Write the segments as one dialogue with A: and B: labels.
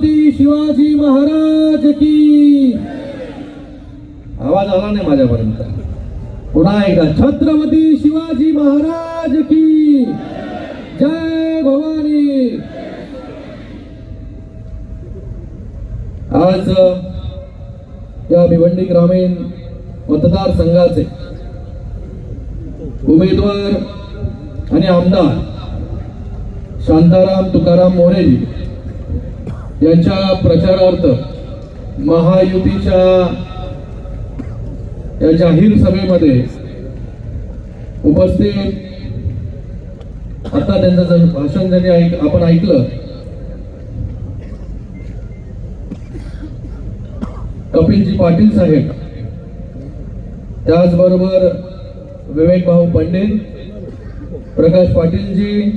A: छत्रपती शिवाजी महाराज की. आवाज आला नाही माझ्यापर्यंत. पुन्हा एकदा छत्रपती शिवाजी महाराज की. जय भवानी. आज या भिवंडी ग्रामीण मतदारसंघाचे उमेदवार आणि आमदार शांताराम तुकाराम मोरेजी. यांच्या प्रचारार्थ महायुतीच्या या जाहीर सभेमध्ये उपस्थित आता त्यांचं जण- भाषण ज्यांनी ऐक आपण ऐकलं कपिलजी पाटील साहेब त्याचबरोबर विवेक भाऊ पंडित प्रकाश पाटीलजी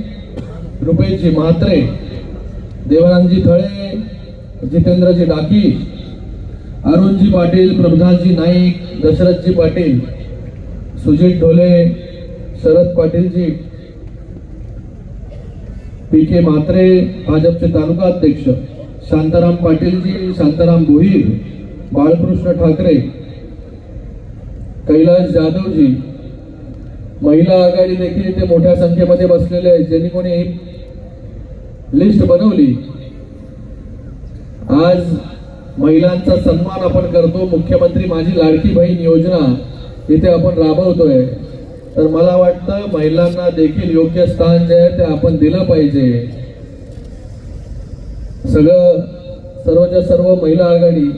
A: रुपेशजी म्हात्रे देवानंदजी थळे जितेंद्रजी डाकी अरुणजी पाटील प्रभुदासजी नाईक दशरथजी पाटील सुजित ढोले शरद पाटीलजी पी के म्हात्रे भाजपचे तालुका अध्यक्ष शांताराम पाटीलजी शांताराम भोईर बाळकृष्ण ठाकरे कैलास जाधवजी महिला आघाडी देखील इथे मोठ्या संख्येमध्ये बसलेले आहेत ज्यांनी कोणी लिस्ट बनवली. आज महिलांचा सन्मान आपण करतो. मुख्यमंत्री माझी लाडकी बहीण योजना इथे आपण राबवतोय. तर मला वाटतं महिलांना देखील योग्य स्थान जे आहे ते आपण दिलं पाहिजे. सगळं सर्वच्या सर्व महिला आघाडी.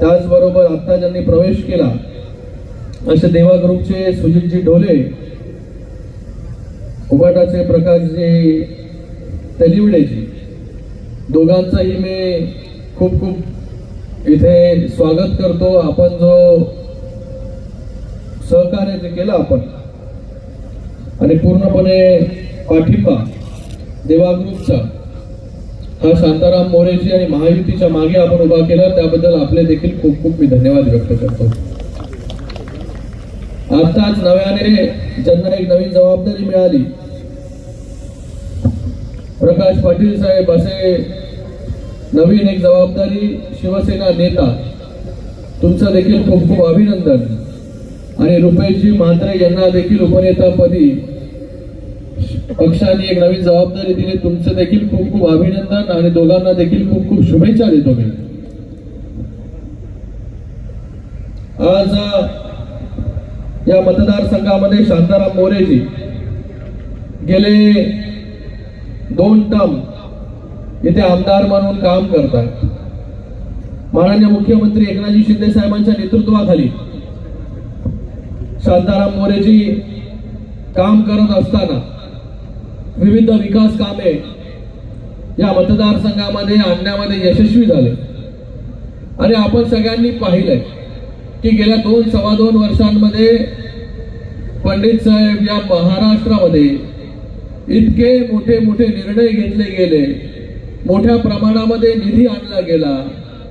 A: त्याचबरोबर आता ज्यांनी प्रवेश केला असे देवा ग्रुपचे सुजितजी ढोले उबाटाचे प्रकाशजी तेलिवडेजी दोघांचाही मी खूप खूप इथे स्वागत करतो. आपण जो सहकार्य जे केलं आपण आणि पूर्णपणे पाठिंबा देवा ग्रुपचा हा शांताराम मोरेजी आणि महायुतीच्या मागे आपण उभा केला. त्याबद्दल आपले देखील खूप खूप मी धन्यवाद व्यक्त करतो. आताच नव्याने ज्यांना एक नवीन जबाबदारी मिळाली प्रकाश पाटील साहेब असे नवीन एक जबाबदारी शिवसेना नेता तुमचं देखील खूप खूप अभिनंदन. आणि रुपेशजी म्हात्रे यांना देखील उपनेतापदी पक्षाने एक नवीन जबाबदारी दिली. तुमचं देखील खूप खूप अभिनंदन आणि दोघांना देखील खूप खूप शुभेच्छा देतो मी. आज या मतदारसंघामध्ये शांताराम मोरेजी गेले दोन टर्म इथे आमदार म्हणून काम करतात. माननीय मुख्यमंत्री एकनाथजी शिंदे साहेबांच्या नेतृत्वाखाली शांताराम मोरेजी काम करत असताना विविध विकास कामे या मतदारसंघामध्ये आणण्यामध्ये यशस्वी झाले. आणि आपण सगळ्यांनी पाहिलंय की गेल्या दोन सव्वा दोन वर्षांमध्ये पंडित साहेब या महाराष्ट्रामध्ये इतके मोठे मोठे निर्णय घेतले गेले. मोठ्या प्रमाणामध्ये निधी आणला गेला.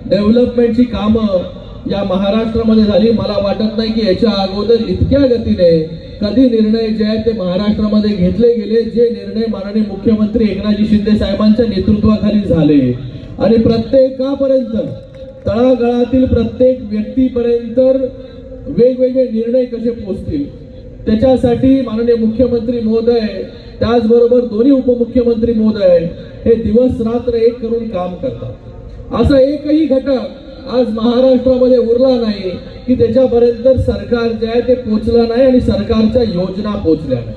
A: डेव्हलपमेंटची कामं या महाराष्ट्रामध्ये झाली. मला वाटत नाही की याच्या अगोदर इतक्या गतीने कधी निर्णय जे आहेत ते महाराष्ट्रामध्ये घेतले गेले जे निर्णय माननीय मुख्यमंत्री एकनाथजी शिंदे साहेबांच्या नेतृत्वाखाली झाले. आणि प्रत्येकापर्यंत तळागाळातील प्रत्येक व्यक्तीपर्यंत वेगवेगळे निर्णय कसे पोचतील? त्याच्यासाठी माननीय मुख्यमंत्री महोदय त्याचबरोबर दोन्ही उपमुख्यमंत्री महोदय हे दिवस रात्र एक करून काम करतात. असा एकही घटक आज महाराष्ट्रामध्ये उरला नाही की त्याच्यापर्यंत सरकार जे आहे ते पोचलं नाही आणि सरकारच्या योजना पोचल्या नाही.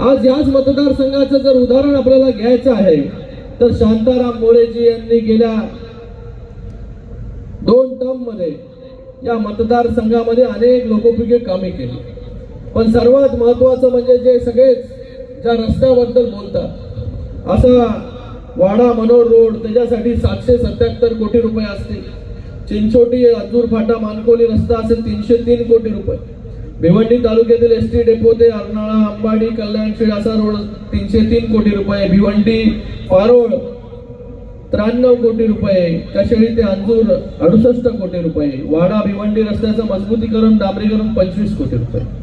A: आज याच मतदारसंघाचं जर उदाहरण आपल्याला घ्यायचं आहे तर शांताराम मोरेजी यांनी गेल्या दोन टर्ममध्ये या मतदारसंघामध्ये अनेक लोकोपयोगी कामे केली. पण सर्वात महत्वाचं म्हणजे जे सगळेच ज्या रस्त्याबद्दल बोलतात. असा वाडा मनोर रोड त्याच्यासाठी सातशे सत्याहत्तर कोटी रुपये असतील. चिंचोटी अंजूर फाटा मानकोली रस्ता असेल तीनशे तीन कोटी रुपये. भिवंडी तालुक्यातील एस टी डेपो ते अर्नाळा अंबाडी कल्याणशीड असा रोड तीनशे तीन कोटी रुपये. भिवंडी पारोळ त्र्याण्णव कोटी रुपये. कशेळी ते अंजूर अडुसष्ट कोटी रुपये. वाडा भिवंडी रस्त्याचं मजबूतीकरण डांबरीकरण पंचवीस कोटी रुपये.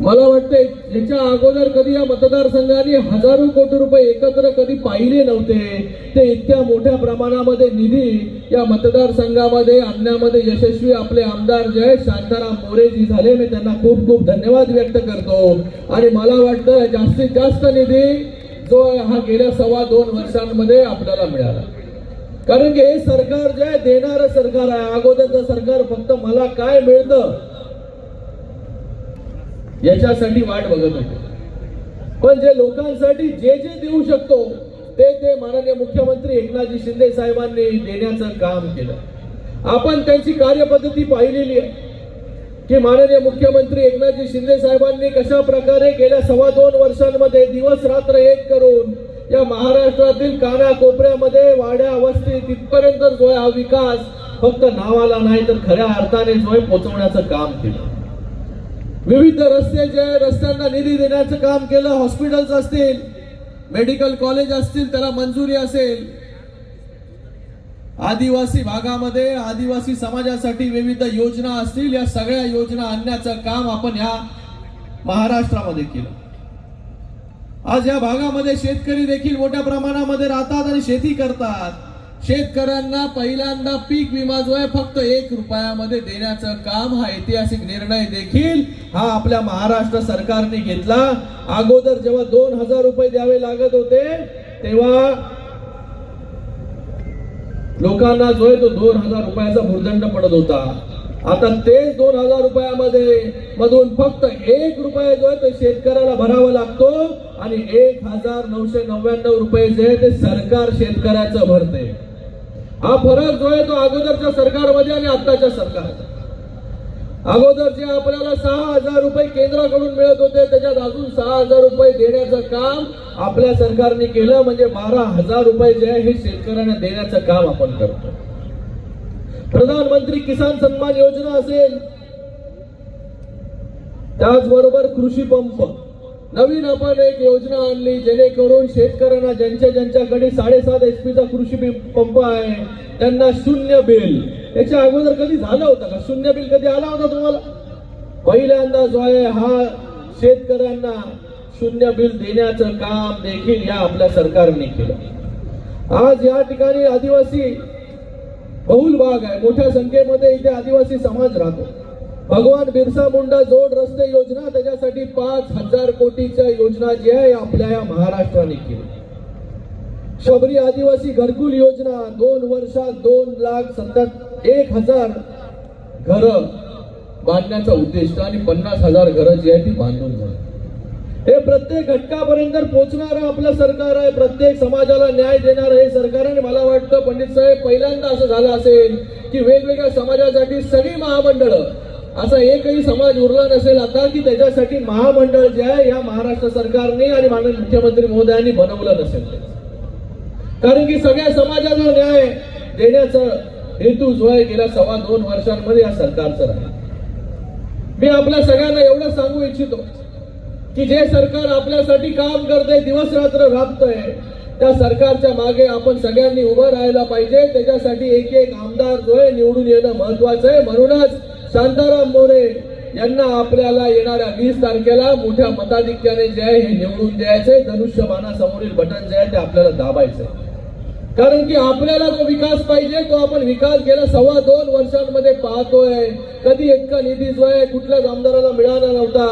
A: मला वाटते याच्या अगोदर कधी या मतदारसंघाने हजारो कोटी रुपये एकत्र कधी पाहिले नव्हते. ते इतक्या मोठ्या प्रमाणामध्ये निधी या मतदारसंघामध्ये आणण्यामध्ये यशस्वी आपले आमदार जय शांताराम मोरेजी झाले. मी त्यांना खूप खूप धन्यवाद व्यक्त करतो. आणि मला वाटतं जास्तीत जास्त निधी जो हा गेल्या सव्वा दोन वर्षांमध्ये आपल्याला मिळाला. कारण की हे सरकार जे आहे देणारं सरकार आहे. अगोदरचं सरकार फक्त मला काय मिळतं याच्यासाठी वाट बघत होते. पण जे लोकांसाठी जे जे देऊ शकतो ते ते माननीय मुख्यमंत्री एकनाथजी शिंदे साहेबांनी देण्याचं काम केलं. आपण त्यांची कार्यपद्धती पाहिलेली आहे. की माननीय मुख्यमंत्री एकनाथजी शिंदे साहेबांनी कशा प्रकारे गेल्या सव्वा दोन वर्षांमध्ये दिवस रात्र एक करून या महाराष्ट्रातील कानाकोपऱ्यामध्ये वाड्या वस्ती तिथपर्यंत जो आहे हा विकास फक्त नावाला नाही तर खऱ्या अर्थाने जो आहे पोचवण्याचं काम केलं. विविध रस्ते जे आहे, रस्त्यांना निधी देण्याचं काम केलं हॉस्पिटल्स असतील मेडिकल कॉलेज असतील त्याला मंजुरी असेल. आदिवासी भागामध्ये आदिवासी समाजासाठी विविध योजना असतील या सगळ्या योजना आणण्याचं काम आपण ह्या महाराष्ट्रामध्ये केलं. आज या भागामध्ये शेतकरी देखील मोठ्या प्रमाणामध्ये राहतात आणि शेती करतात. शेतकऱ्यांना पहिल्यांदा पीक विमा जो आहे फक्त एक रुपयामध्ये देण्याचं काम हा ऐतिहासिक निर्णय देखील हा आपल्या महाराष्ट्र सरकारने घेतला. अगोदर जेव्हा दोन हजार रुपये द्यावे लागत होते तेव्हा लोकांना जो आहे तो दोन हजार रुपयाचा भूर्दंड पडत होता. आता तेच दोन हजार रुपयामध्ये मधून फक्त एक रुपये जो आहे तो शेतकऱ्याला भरावा लागतो आणि एक हजार नऊशे नव्याण्णव रुपये जे आहे ते सरकार शेतकऱ्याचं भरते. हा फरक जो आहे तो अगोदरच्या सरकारमध्ये आणि आत्ताच्या सरकारमध्ये. अगोदर जे आपल्याला सहा हजार रुपये केंद्राकडून मिळत होते त्याच्यात अजून सहा हजार रुपये देण्याचं काम आपल्या सरकारने केलं म्हणजे बारा हजार रुपये जे आहे हे शेतकऱ्यांना देण्याचं काम आपण करतो प्रधानमंत्री किसान सन्मान योजना असेल त्याचबरोबर कृषी पंप. नवीन आपण एक योजना आणली जेणेकरून शेतकऱ्यांना ज्यांच्या ज्यांच्याकडे साडेसात एच चा कृषी पंप आहे त्यांना शून्य बिल. याच्या अगोदर कधी झालं होतं का? शून्य बिल कधी आला होता तुम्हाला? पहिल्यांदा जो आहे हा शेतकऱ्यांना शून्य बिल देण्याचं काम देखील या आपल्या सरकारने केलं. आज या ठिकाणी आदिवासी बहुल भाग आहे. मोठ्या संख्येमध्ये इथे आदिवासी समाज राहतो. भगवान बिरसा मुंडा जोड रस्ते योजना त्याच्यासाठी पाच हजार कोटीच्या योजना जी आहे आपल्या या महाराष्ट्राने केली शबरी आदिवासी घरकुल योजना दोन वर्षात दोन लाख सत्तर एक हजार घर बांधण्याचा उद्दिष्ट आणि पन्नास हजार घरं जी आहे ती बांधून झाली. हे प्रत्येक घटकापर्यंत पोहोचणारं आपलं सरकार आहे प्रत्येक समाजाला न्याय देणारं हे सरकार आणि मला वाटतं पंडित साहेब पहिल्यांदा असं झालं असेल की वेगवेगळ्या समाजासाठी सगळी महामंडळं असा एकही समाज उरला नसेल आता की त्याच्यासाठी महामंडळ जे आहे या महाराष्ट्र सरकारने आणि माननीय मुख्यमंत्री महोदयांनी बनवलं नसेल कारण की सगळ्या समाजाला न्याय देण्याचा हेतू जो आहे गेल्या सव्वा दोन वर्षांमध्ये या सरकारचा राहिला. मी आपल्या सगळ्यांना एवढं सांगू इच्छितो की जे सरकार आपल्यासाठी काम करते दिवस रात्र राबतंय त्या सरकारच्या मागे आपण सगळ्यांनी उभं राहायला पाहिजे. त्याच्यासाठी एक एक आमदार जो आहे निवडून येणं महत्वाचं आहे. म्हणूनच शांताराम मोरे यांना आपल्याला येणाऱ्या वीस तारखेला मोठ्या मताधिक्याने जे आहे हे निवडून द्यायचंय. धनुष्यबाणासमोरील बटन जे आहे ते आपल्याला दाबायचंय. कारण की आपल्याला जो विकास पाहिजे तो आपण विकास गेल्या सव्वा दोन वर्षांमध्ये पाहतोय. कधी इतका निधी जो आहे कुठल्याच आमदाराला मिळाला नव्हता.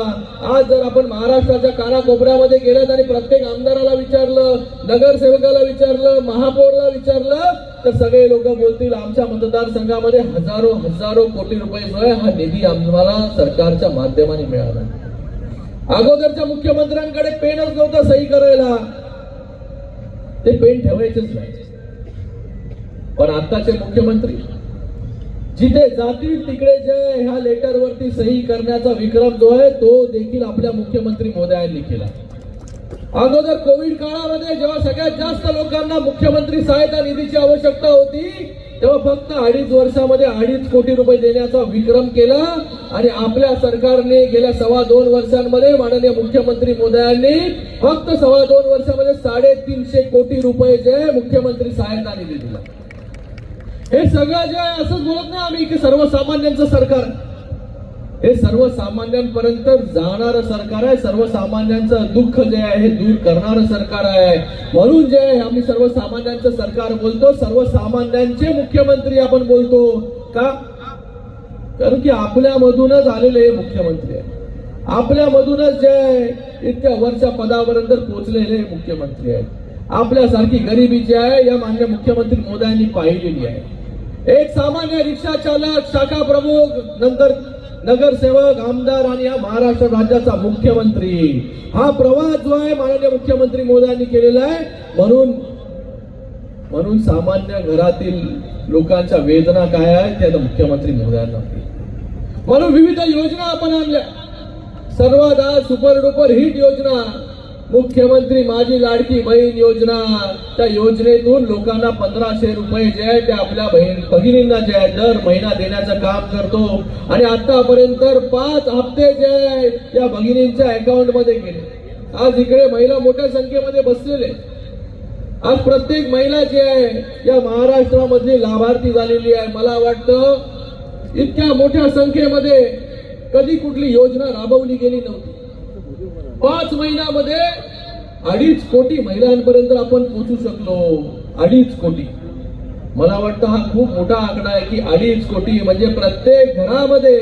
A: आज जर आपण महाराष्ट्राच्या कानाकोपऱ्यामध्ये गेल्यात आणि प्रत्येक आमदाराला विचारलं नगरसेवकाला विचारलं महापौरला विचारलं तर सगळे लोक बोलतील आमच्या मतदारसंघामध्ये हजारो हजारो कोटी रुपये जो आहे हा निधी आम्हाला सरकारच्या माध्यमाने मिळाला. अगोदरच्या मुख्यमंत्र्यांकडे पेनच नव्हता सही करायला. ते पेन ठेवायचेच नाही पण आताचे मुख्यमंत्री जिथे जातील तिकडे जे ह्या लेटर वरती सही करण्याचा विक्रम जो आहे तो देखील आपल्या मुख्यमंत्री मोदयांनी केला. अगोदर कोविड काळामध्ये जेव्हा सगळ्यात जास्त लोकांना मुख्यमंत्री सहायता निधीची आवश्यकता होती तेव्हा फक्त अडीच वर्षामध्ये अडीच कोटी रुपये देण्याचा विक्रम केला आणि आपल्या सरकारने गेल्या सव्वा दोन वर्षांमध्ये माननीय मुख्यमंत्री मोदयांनी फक्त सव्वा दोन वर्षामध्ये साडेतीनशे कोटी रुपये जे मुख्यमंत्री सहायता निधी दिला. हे सगळं जे आहे असंच बोलत नाही आम्ही की सर्वसामान्यांचं सरकार. हे सर्वसामान्यांपर्यंत जाणारं सरकार आहे सर्वसामान्यांचं दुःख जे आहे हे दूर करणारं सरकार आहे. म्हणून जे आहे आम्ही सर्वसामान्यांचं सरकार बोलतो सर्वसामान्यांचे मुख्यमंत्री आपण बोलतो. का? कारण की आपल्यामधूनच आलेले हे मुख्यमंत्री आहे आपल्यामधूनच जे आहे इतक्या वरच्या पदापर्यंत पोचलेले हे मुख्यमंत्री आहेत. आपल्यासारखी गरिबी जी आहे या मान्य मुख्यमंत्री मोदयांनी पाहिलेली आहे. एक सामान्य रिक्षा चालक शाखा प्रमुख नंतर नगरसेवक आमदार आणि या महाराष्ट्र राज्याचा मुख्यमंत्री. हा प्रवास जो आहे माननीय मुख्यमंत्री मोदयांनी केलेला आहे. म्हणून म्हणून सामान्य घरातील लोकांच्या वेदना काय आहेत त्या आता मुख्यमंत्री महोदयांना म्हणून विविध योजना आपण आणल्या. सर्वात आज सुपर डुपर हिट योजना. मुख्यमंत्री माझी लाडकी बहीण योजना. त्या योजनेतून लोकांना पंधराशे रुपये जे आहे ते आपल्या बहीण भगिनींना जे आहे दर महिना देण्याचं काम करतो. आणि आतापर्यंत पाच हप्ते जे आहे या भगिनींच्या अकाउंटमध्ये गेले. आज इकडे महिला मोठ्या संख्येमध्ये बसलेले. आज प्रत्येक महिला जी आहे या महाराष्ट्रामधली लाभार्थी झालेली आहे. मला वाटतं इतक्या मोठ्या संख्येमध्ये कधी कुठली योजना राबवली गेली नव्हती. पाच महिन्यामध्ये अडीच कोटी महिलांपर्यंत आपण पोहोचू शकलो. अडीच कोटी. मला वाटतं हा खूप मोठा आकडा आहे की अडीच कोटी म्हणजे प्रत्येक घरामध्ये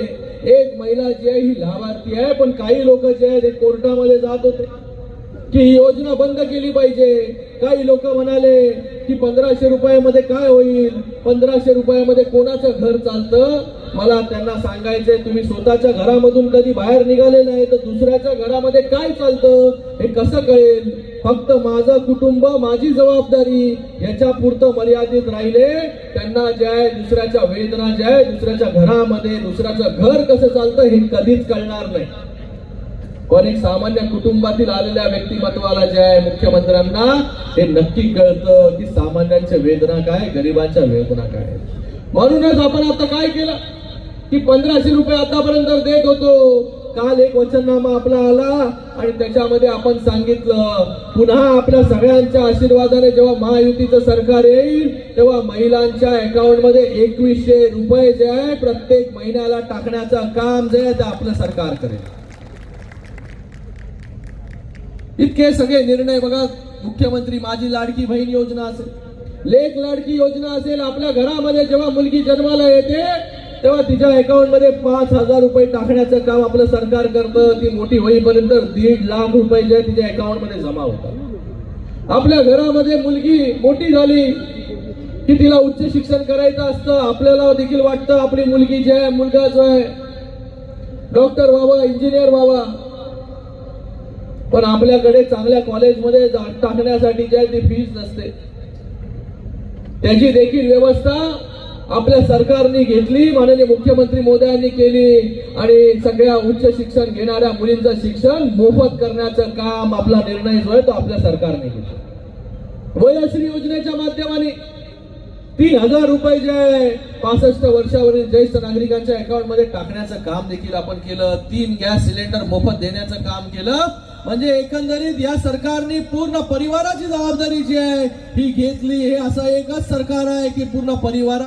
A: एक महिला जी आहे ही लाभार्थी आहे पण काही लोक जे आहे ते कोर्टामध्ये जात होते की ही योजना बंद केली पाहिजे. काही लोक म्हणाले की पंधराशे रुपयामध्ये काय होईल? पंधराशे रुपयामध्ये कोणाचं घर चालतं? मला त्यांना सांगायचंय तुम्ही स्वतःच्या घरामधून कधी बाहेर निघाले नाही तर दुसऱ्याच्या घरामध्ये काय चालतं? हे कसं कळेल? फक्त माझं कुटुंब माझी जबाबदारी याच्या पुरतं मर्यादित राहिले. त्यांना जे आहे दुसऱ्याच्या वेदना ज्या आहे दुसऱ्याच्या घरामध्ये दुसऱ्याचं घर कसं चालतं हे कधीच कळणार नाही. पण एक सामान्य कुटुंबातील आलेल्या व्यक्तिमत्वाला जे आहे मुख्यमंत्र्यांना हे नक्की कळतं की सामान्यांच्या वेदना काय गरिबांच्या वेदना काय म्हणूनच आपण आता काय केलं? की पंधराशे रुपये आतापर्यंत देत होतो. काल एक वचननामा आपला आला आणि त्याच्यामध्ये आपण सांगितलं पुन्हा आपल्या सगळ्यांच्या आशीर्वादाने जेव्हा महायुतीचं सरकार येईल तेव्हा महिलांच्या अकाउंटमध्ये एकवीसशे रुपये जे आहे प्रत्येक महिन्याला टाकण्याचं काम जे आहे ते आपलं सरकार करेल. इतके सगळे निर्णय बघा मुख्यमंत्री माझी लाडकी बहीण योजना असेल. लेख लाडकी योजना असेल आपल्या घरामध्ये जेव्हा मुलगी जन्माला येते तेव्हा तिच्या अकाउंटमध्ये पाच हजार रुपये टाकण्याचं काम आपलं सरकार करतं. ती मोठी होईपर्यंत दीड लाख रुपये जे तिच्या अकाउंटमध्ये जमा होतात. आपल्या घरामध्ये मुलगी मोठी झाली की तिला उच्च शिक्षण करायचं असतं आपल्याला देखील वाटतं आपली मुलगी जे आहे मुलगा जो आहे. डॉक्टर व्हावा इंजिनियर व्हावा. पण आपल्याकडे चांगल्या कॉलेजमध्ये टाकण्यासाठी जे ती फीस नसते. त्याची देखील व्यवस्था आपल्या सरकारने घेतली माननीय मुख्यमंत्री मोदयांनी केली आणि सगळ्या उच्च शिक्षण घेणाऱ्या मुलींचं शिक्षण मोफत करण्याचं काम आपला निर्णय जो आहे तो आपल्या सरकारने घेतला. वयश्री योजनेच्या माध्यमाने तीन हजार रुपये जे आहे पासष्ट वर्षावरील ज्येष्ठ नागरिकांच्या अकाउंटमध्ये टाकण्याचं काम देखील आपण केलं. तीन गॅस सिलेंडर मोफत देण्याचं काम केलं. म्हणजे एकंदरीत या सरकारने पूर्ण परिवाराची जबाबदारी जी आहे ही घेतली. हे असं एकच सरकार आहे की पूर्ण परिवार